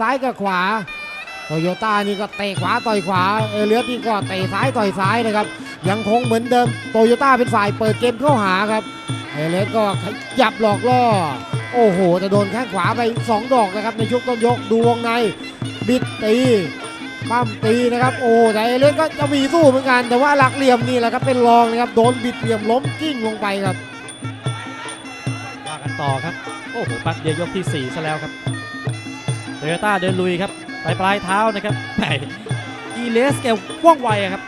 ซ้ายกับขวาโตโยต้านี่ก็เตะขวาต่อยขวา เอเลียสนี่ก็เตะซ้ายต่อยซ้ายนะครับ ยังคงเหมือนเดิม โตโยต้าเป็นฝ่ายเปิดเกมเข้าหาครับ เอเลียสก็ขยับหลอกล่อ โอ้โห จะโดนแข้งขวาไป 2 ดอกนะครับในช่วงต้นยก ดูวงใน บิดตีปั้มตีนะครับ โอ้แต่เอเลียสก็จะมีสู้เหมือนกัน แต่ว่าหลักเหลี่ยมนี่แหละครับเป็นรองนะครับ โดนบิดเหลี่ยมล้มกิ้งลงไปครับ ว่ากันต่อครับ โอ้โห ปัดเดียวยกที่4ซะแล้วครับ โตโยต้าเดินลุยครับไปปลายเท้านะครับแหมอีเลสแกว่องไวอะครับ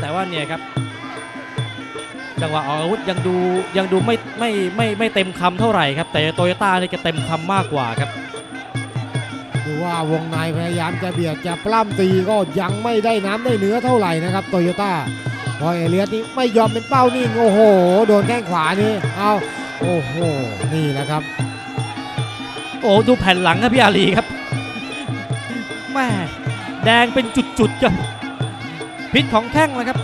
แต่ว่าเนี่ยครับ จังหวะออกอาวุธยังดูยังดูไม่ไม่ไม่ไม่เต็มคำเท่าไหร่ครับ แต่โตโยต้านี่แกเต็มคำมากกว่าครับดูว่าวงในพยายามจะเบียดจะปล้ำตีก็ยังไม่ได้น้ำได้เนื้อเท่าไหร่นะครับโตโยต้าเพราะเอเลียสนี่ไม่ยอมเป็นเป้านิ่งโอ้โห โดนแข้งขวานี่เอาโอ้โห นี่แหละครับ โอ้ดูแผ่นหลังครับพี่อาลีครับแม่แดงเป็นจุดๆครับพิษของแข้งนะครับ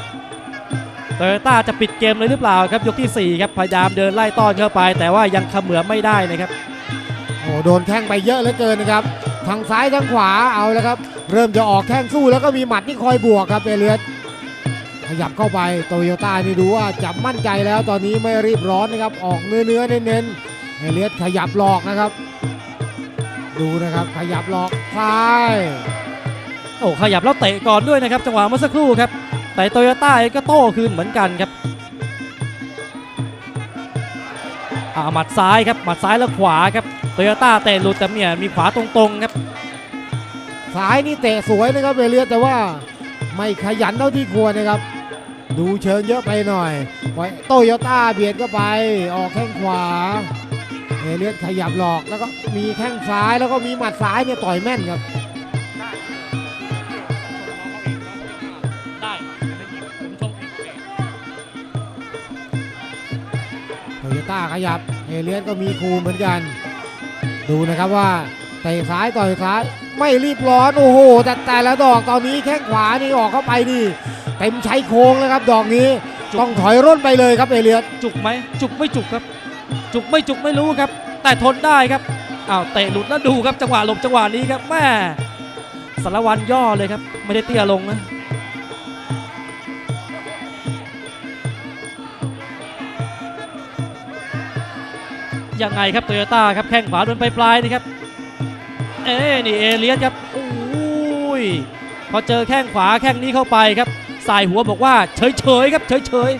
โตโยต้าจะปิดเกมเลยหรือเปล่าครับยกทีสี่ 4 ครับพยายามเดินไล่ต้อนเข้าไป แต่ว่ายังเขมือไม่ได้นะครับโอ้โดนแข้งไปเยอะเหลือเกินนะครับทางซ้ายทางขวาเอาแล้วครับ เริ่มจะออกแข้งสู้แล้วก็มีหมัดที่คอยบวกครับเอเลียสขยับเข้าไปโตโยต้านี่ดูว่าจับมั่นใจแล้วตอนนี้ไม่รีบร้อนนะครับออกเนื้อเนื้อเน้นๆเอเลียสขยับหลอกนะครับ ดูนะครับ ขยับหลอกซ้ายโอ้ขยับแล้วเตะก่อนด้วยนะครับ จังหวะเมื่อสักครู่ครับ แต่โตโยต้าเองก็โต้คืนเหมือนกันครับอ่าหมัดซ้ายครับหมัดซ้ายแล้วขวาครับโตโยต้าเตะหลุดแต่เนี่ยมีขวาตรงๆครับซ้ายนี่เตะสวยนะครับเอเลียสแต่ว่าไม่ขยันเท่าที่ควรนะครับ ดูเชิงเยอะไปหน่อยปล่อยโตโยต้าเบียดเข้าไปออกแข้งขวา เอเลียสขยับหลอกแล้วก็มีแข้งซ้ายแล้วก็มีหมัดซ้ายเนี่ยต่อยแม่นครับ ได้ผมชมเอง โตโยต้าขยับเอเลียสก็มีคูเหมือนกัน ดูนะครับว่าเตะซ้ายต่อยซ้ายไม่รีบร้อนโอ้โหแต่แต่ละดอกตอนนี้แข้งขวานี่ออกเข้าไปนี่เต็มใช้โค้งแล้วครับ ดอกนี้ ต้องถอยร่นไปเลยครับเอเลียสจุกไหมจุกไม่จุกครับ จุกไม่จุกไม่รู้ครับ แต่ทนได้ครับอ้าวเตะหลุดแล้วดูครับจังหวะหลบจังหวะนี้ครับแม่สารวันย่อเลยครับ ไม่ได้เตี้ยลงนะยังไงครับโตโยต้าครับแข้งขวาโดนไปปลายนี่ครับ เอ้นี่เอเลียสครับโอ้ยพอเจอแข้งขวาแข้งนี้เข้าไปครับสายหัวบอกว่าเฉยๆครับเฉย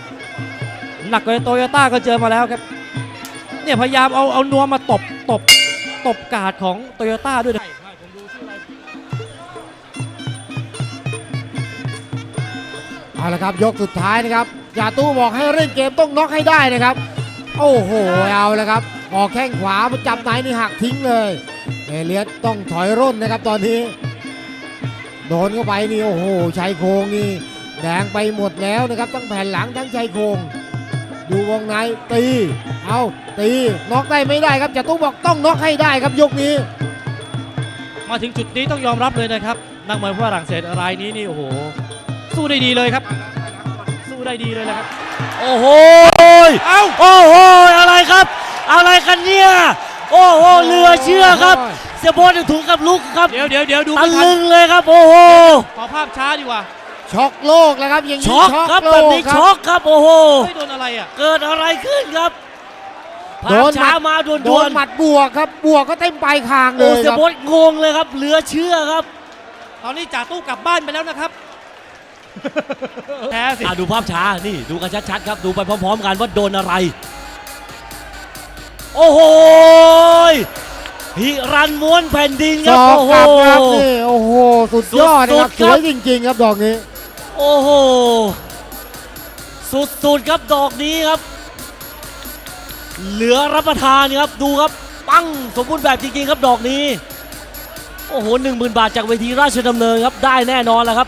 ๆหนักกว่าโตโยต้าก็เจอมาแล้วครับ เนี่ยพยายามเอาเอานัวมาตบตบตบกาดของโตโยต้าด้วยนะเอาละครับยกสุดท้ายนะครับยาตู้บอกให้เร่งเกมต้องน็อกให้ได้นะครับ โอ้โหเอาละครับออกแข้งขวามาจับไหนนี่หักทิ้งเลยเอเลียสต้องถอยร่นนะครับตอนนี้ โดนเข้าไปนี่โอ้โหชายโครงนี่แดงไปหมดแล้วนะครับทั้งแผ่นหลังทั้งชายโครง ดูวงในตี เอาตีน็อกได้ไม่ได้ครับจาตู้บอกต้องน็อกให้ได้ครับยกนี้ มาถึงจุดนี้ต้องยอมรับเลยนะครับ นักมวยฝรั่งเศสรายนี้นี่โอ้โห สู้ได้ดีเลยครับ สู้ได้ดีเลยนะครับ โอ้โหเอ้าโอ้โหอะไรครับ อะไรกันเนี่ยโอ้โหเรือเชื่อครับ เสียโบนถึงกับลุกครับเดี๋ยวเดี๋ยวเดี๋ยวดูตะไม่ทันลึงเลยครับ โอ้โหขอภาพช้าดีกว่า ช็อกโลกแล้วครับอย่างนี้ช็อกครับโลแบบกนี้ครับช็อกครับโอ้โหไม่โดนอะไรอะเกิดอะไรขึ้นครับโดภาพนหมัดช้ามาด่โดวนนหมัดบวกครับบวกก็เต็มปลายคางๆเลโอ้ยเสีคยรับโบนงงเลยครับ เหลือเชื่อครับ ตอนนี้จ่าตู้กลับบ้านไปแล้วนะครับแพ้สิอะดูภาพช้านี่ดูกันชัดๆครับดูไปพร้อมๆกันว่าโดนอะไร โอ้โหฮิรันม้วนแผ่นดินคศรับอกโอ้โหกลับครับนี่โอ้โห สุดยอดนะครับสุสดๆครับวยจริงๆครับดอกนี้ โอ้โห สุดๆครับดอกนี้ครับ เหลือรับประทานครับดูครับ ปั้งสมบูรณ์แบบจริงๆครับดอกนี้ โอ้โหหนึ่งหมื่นบาทจากเวทีราชดำเนินครับ ได้แน่นอนแล้วครับ